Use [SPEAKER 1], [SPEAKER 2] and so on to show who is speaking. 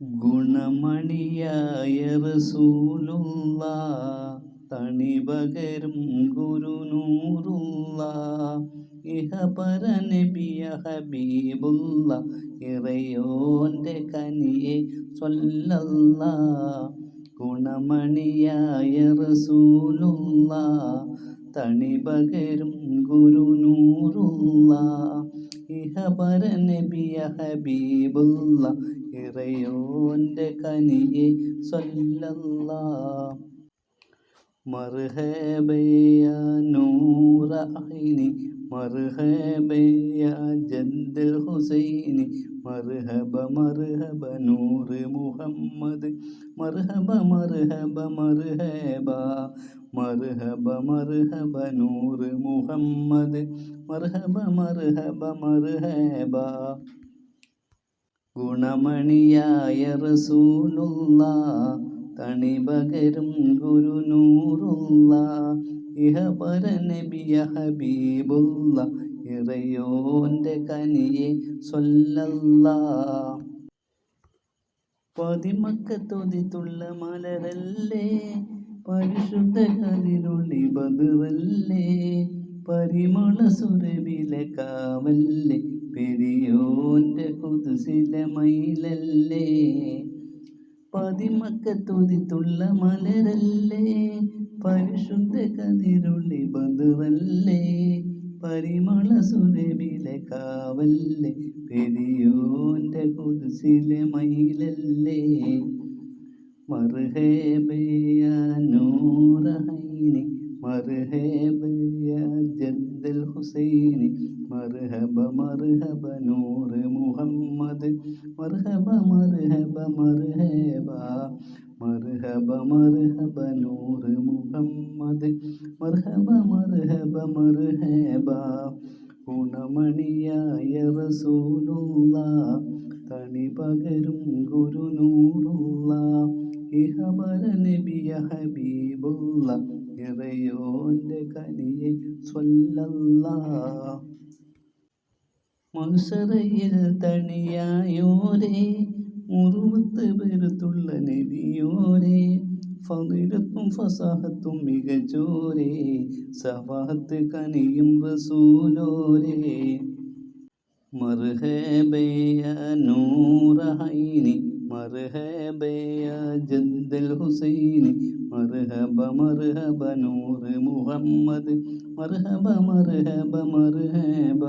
[SPEAKER 1] ഗുണമണിയായ റസൂലുള്ള തണിപകരും ഗുരുനൂറുള്ള ഇഹപര നബിയ ഹബീബുള്ള ഇറയോന്റെ കനിയെ സ്വല്ലല്ല. ഗുണമണിയായ റസൂലുള്ള തണിപകരും ഗുരുനൂറുള്ള ഇഹപര നബിയ ഹബീബുള്ള ഇറയോന്റെ കനിയെ സ്വല്ലല്ല മർഹബയ നൂറ ഐനി മർഹബയ ജദ്ദൽ ഹുസൈനി. മർഹബ മർഹബ നൂറ് മുഹമ്മദ്. മർഹബ മർഹബ മർഹബ. മർഹബ മർഹബ നൂറ് മുഹമ്മദ്. മർഹബ മർഹബ മർഹബ. ഗുണമണിയായ റസൂലുള്ള തണിപകരും ഗുരുനൂറുള്ള. ഇഹപര നബിയ ഹബീബുള്ള ഇറയോന്റെ കനിയെ സ്വല്ലല്ല. പതിമക്കത്തൊതിത്തുള്ള മലരല്ലേ പരിശുദ്ധ കതിരുളി ബതുവല്ലേ പരിമള സുരവിലെ കാവല്ലേ പെരിയോന്റെ കുതിസിലെ മയിലല്ലേ? പതിമക്ക പതിമക്കത്തൊതിത്തുള്ള മലരല്ലേ? പരിശുദ്ധ കതിരുള്ളി ബന്ധുവല്ലേ? പരിമള സുരവിലെ കാവല്ലേ പെരിയോന്റെ കുതിസിലെ മയിലല്ലേ? മർഹബയ നൂറഹൈനി ജദ്ദൽ ഹുസൈനി മർഹബ മർഹബ നൂറ് മുഹമ്മദ് മർഹബ മർഹബ മർഹബ മർഹബ മർഹബ നൂറ് മുഹമ്മദ് മർഹബ മർഹബ മർഹബ. ഗുണമണിയായ റസൂലുള്ള തണി പകരും ഗുരുനൂറുള്ള ഇഹബര നബിയ ഹബീബുള്ള ഇറയോന്റെ കനിയെ സ്വല്ലല്ലാ മനുസറയിൽ തണിയായോരേ മുറുവത്ത് പെരുത്തുള്ള നബിയോരേ ഫതിരത്തും ഫസാഹത്തും മികച്ചോരേ സഫാഹത്ത് കനിയും റസൂലോരേ. മർഹബയ നൂറഹൈനി മർഹബയ ജദ്ദൽ ഹുസൈനി മർഹബ മർഹബ നൂറ് മുഹമ്മദ് മർഹബ മർഹബ മർഹബ.